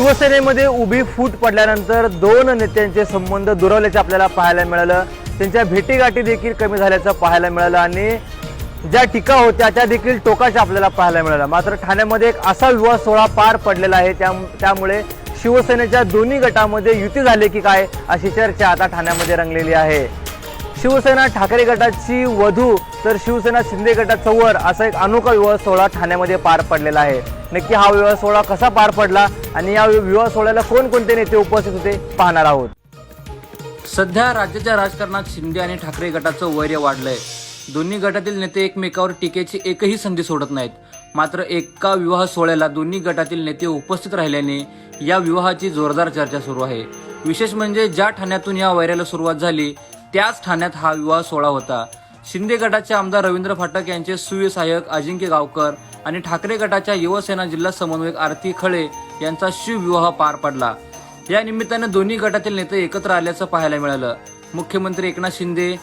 शिवसेनेमध्ये उभी फूट पडल्यानंतर दोन नेत्यांचे संबंध दुरावल्याचे आपल्याला पाहायला मिळालं. त्यांच्या भेटीगाठी देखील कमी झाल्याचं पाहायला मिळालं आणि ज्या टीका होत्या त्या देखील टोकाच्या आपल्याला पाहायला मिळाल्या. मात्र ठाण्यामध्ये एक असा विवाह सोहळा पार पडलेला आहे. त्या त्यामुळे शिवसेनेच्या दोन्ही गटामध्ये युती झाली की काय अशी चर्चा आता ठाण्यामध्ये रंगलेली आहे. शिवसेना ठाकरे गटाची वधू तर शिवसेना शिंदे गटाचा वर असा एक अनोखा विवाह सोहळा ठाण्यामध्ये पार पडलेला आहे. नक्की हा विवाह सोहळा कसा पार पडला आणि या विवाह सोहळ्याला कोणकोणते नेते उपस्थित होते पाहणार आहोत. सध्या राज्याच्या राजकारणात शिंदे आणि ठाकरे गटाचं वैर्य वाढलंय. दोन्ही गटातील नेते एकमेकावर टीकेची एकही संधी सोडत नाहीत. मात्र एका विवाह सोहळ्याला दोन्ही गटातील नेते उपस्थित राहिल्याने या विवाहाची जोरदार चर्चा सुरू आहे. विशेष म्हणजे ज्या ठाण्यातून या वैऱ्याला सुरुवात झाली त्याच ठाण्यात हा विवाह सोहळा होता. शिंदे गटाचे आमदार रवींद्र फाटक यांचे सुय सहाय्यक अजिंक्य गावकर आणि ठाकरे गटाच्या युवसेना जिल्हा समन्वयक आरती खळे यांचा शिवविवाह पार पडला. या निमित्तानं दोन्ही गटातील नेते एकत्र आल्याचं पाहायला मिळालं. मुख्यमंत्री एकनाथ शिंदे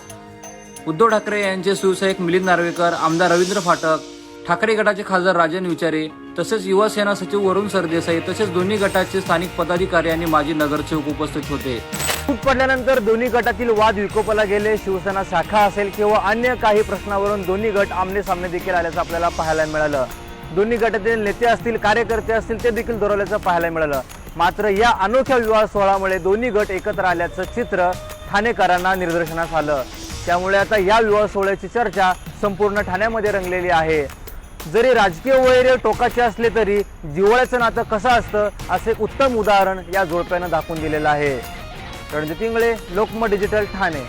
उद्धव ठाकरे यांचे शिवसहायक मिलिंद नार्वेकर आमदार रवींद्र फाटक ठाकरे गटाचे खासदार राजन विचारे तसेच युवासेना सचिव वरुण सरदेसाई तसेच दोन्ही गटाचे स्थानिक पदाधिकारी आणि माजी नगरसेवक उपस्थित होते. फूट पडल्यानंतर दोन्ही गटातील वाद विकोपाला गेले. शिवसेना शाखा असेल किंवा अन्य काही प्रश्नावरून दोन्ही गट आमने सामने देखील आल्याचं आपल्याला पाहायला मिळालं. दोन्ही गटातील नेते असतील कार्यकर्ते असतील ते देखील दुरावल्याचं पाहायला मिळालं. मात्र या अनोख्या विवाह सोहळ्यामुळे दोन्ही गट एकत्र आल्याचं चित्र ठाणेकरांना निदर्शनास आलं. त्यामुळे आता या विवाह सोहळ्याची चर्चा संपूर्ण ठाण्यामध्ये रंगलेली आहे. जरी राजकीय वैर्य टोकाचे असले तरी जिव्हाळ्याचं नातं कसं असतं असे उत्तम उदाहरण या जोडप्यानं दाखवून दिलेलं आहे. रणजित इंगळे लोकमत डिजिटल ठाणे.